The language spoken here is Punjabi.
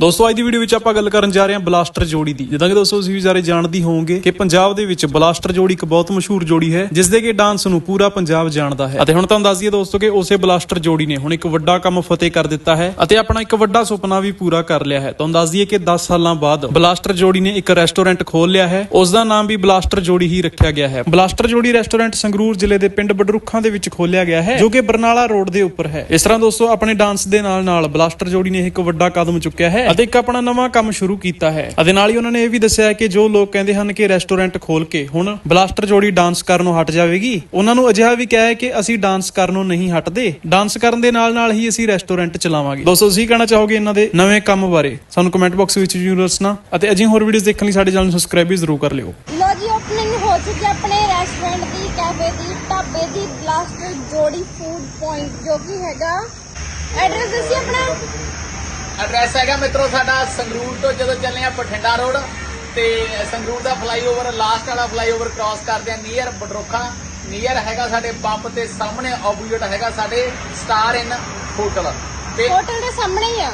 ਦੋਸਤੋ, ਅੱਜ ਦੀ ਵੀਡੀਓ ਵਿੱਚ ਆਪਾਂ ਗੱਲ ਕਰਨ ਜਾ ਰਹੇ ਹਾਂ ਬਲਾਸਟਰ ਜੋੜੀ ਦੀ। ਜਿੱਦਾਂ ਕਿ ਦੋਸਤੋ, ਤੁਸੀਂ ਵੀ ਸਾਰੇ ਜਾਣਦੀ ਹੋਵੋਗੇ ਕਿ ਪੰਜਾਬ ਦੇ ਵਿੱਚ ਬਲਾਸਟਰ ਜੋੜੀ ਇੱਕ ਬਹੁਤ ਮਸ਼ਹੂਰ ਜੋੜੀ ਹੈ ਜਿਸ ਦੇ ਕਿ ਡਾਂਸ ਨੂੰ ਪੂਰਾ ਪੰਜਾਬ ਜਾਣਦਾ ਹੈ। ਅਤੇ ਹੁਣ ਤੁਹਾਨੂੰ ਦੱਸ ਦਈਏ ਦੋਸਤੋ ਕਿ ਉਸੇ ਬਲਾਸਟਰ ਜੋੜੀ ਨੇ ਹੁਣ ਇੱਕ ਵੱਡਾ ਕੰਮ ਫਤਿਹ ਕਰ ਦਿੱਤਾ ਹੈ ਅਤੇ ਆਪਣਾ ਇੱਕ ਵੱਡਾ ਸੁਪਨਾ ਵੀ ਪੂਰਾ ਕਰ ਲਿਆ ਹੈ। ਤੁਹਾਨੂੰ ਦੱਸ ਦਈਏ ਕਿ 10 ਸਾਲਾਂ ਬਾਅਦ ਬਲਾਸਟਰ ਜੋੜੀ ਨੇ ਇੱਕ ਰੈਸਟੋਰੈਂਟ ਖੋਲ ਲਿਆ ਹੈ। ਉਸ ਦਾ ਨਾਮ ਵੀ ਬਲਾਸਟਰ ਜੋੜੀ ਹੀ ਰੱਖਿਆ ਗਿਆ ਹੈ। ਬਲਾਸਟਰ ਜੋੜੀ ਰੈਸਟੋਰੈਂਟ ਸੰਗਰੂਰ ਜ਼ਿਲ੍ਹੇ ਦੇ ਪਿੰਡ ਬਡਰੁੱਖਾਂ ਦੇ ਵਿੱਚ ਖੋਲਿਆ ਗਿਆ ਹੈ, ਜੋ ਕਿ ਬਰਨਾਲਾ ਰੋਡ ਦੇ ਉੱਪਰ ਹੈ। ਇਸ ਤਰ੍ਹਾਂ ਦੋਸਤੋ, ਆਪਣੇ ਡਾਂਸ ਦੇ ਨਾਲ ਨਾਲ ਬਲਾਸਟਰ ਜੋੜੀ ਨੇ ਇੱਕ ਵੱਡਾ ਕਦਮ ਚੁੱਕਿਆ ਹੈ ਅਤੇ ਇੱਕ ਆਪਣਾ ਨਵਾਂ ਕੰਮ ਸ਼ੁਰੂ ਕੀਤਾ ਹੈ। ਅਤੇ ਨਾਲ ਹੀ ਉਹਨਾਂ ਨੇ ਇਹ ਵੀ ਦੱਸਿਆ ਕਿ ਜੋ ਲੋਕ ਕਹਿੰਦੇ ਹਨ ਕਿ ਰੈਸਟੋਰੈਂਟ ਖੋਲ ਕੇ ਹੁਣ ਬਲਾਸਟਰ ਜੋੜੀ ਡਾਂਸ ਕਰਨੋਂ ਹਟ ਜਾਵੇਗੀ ਉਹਨਾਂ ਨੂੰ ਅਜਿਹਾ ਵੀ ਕਿਹਾ ਹੈ ਕਿ ਅਸੀਂ ਡਾਂਸ ਕਰਨੋਂ ਨਹੀਂ ਹਟਦੇ। ਡਾਂਸ ਕਰਨ ਦੇ ਨਾਲ ਨਾਲ ਹੀ ਅਸੀਂ ਰੈਸਟੋਰੈਂਟ ਚਲਾਵਾਂਗੇ। ਦੋਸਤੋ ਤੁਸੀਂ ਕਹਿਣਾ ਚਾਹੋਗੇ ਇਹਨਾਂ ਦੇ ਨਵੇਂ ਕੰਮ ਬਾਰੇ? ਸਾਨੂੰ ਕਮੈਂਟ ਬਾਕਸ ਵਿੱਚ ਜ਼ਰੂਰ ਦੱਸਣਾ। ਅਤੇ ਅਜਿਹੀ ਹੋਰ ਵੀਡੀਓਜ਼ ਦੇਖਣ ਲਈ ਸਾਡੇ ਚੈਨਲ ਨੂੰ ਸਬਸਕ੍ਰਾਈਬ ਵੀ ਜ਼ਰੂਰ ਕਰ ਲਿਓ। ਲੋ ਜੀ ਓਪਨਿੰਗ ਹੋ ਚੁੱਕੀ ਹੈ ਆਪਣੇ ਰੈਸਟੋਰੈਂਟ ਦੀ ਕੈਫੇ ਦੀ ਢਾਬੇ ਦੀ ਬਲਾਸਟਰ ਜੋੜੀ ਫੂਡ ਪੁਆਇੰਟ ਜੋ ਕਿ ਹੈਗਾ। ਐਡਰੈਸ ਦੱਸੀ ਆਪਣਾ? ਐਡਰੈਸ ਹੈਗਾ ਮਿੱਤਰੋ ਸਾਡਾ ਸੰਗਰੂਰ ਤੋਂ ਜਦੋਂ ਚੱਲੇ ਆ ਬਠਿੰਡਾ ਰੋਡ ਤੇ ਸੰਗਰੂਰ ਦਾ ਫਲਾਈਓਵਰ ਲਾਸਟ ਵਾਲਾ ਫਲਾਈਓਵਰ ਕ੍ਰਾਸ ਕਰਦੇ ਆ ਨੀਅਰ ਬਡਰੋਖਾ। ਨੀਅਰ ਹੈਗਾ ਸਾਡੇ ਪੰਪ ਤੇ ਸਾਹਮਣੇ ਆਪੋਜ਼ਿਟ ਹੈਗਾ ਸਾਡੇ ਸਟਾਰ ਇਨ ਹੋਟਲ ਤੇ ਹੋਟਲ ਦੇ ਸਾਹਮਣੇ ਹੀ ਆ।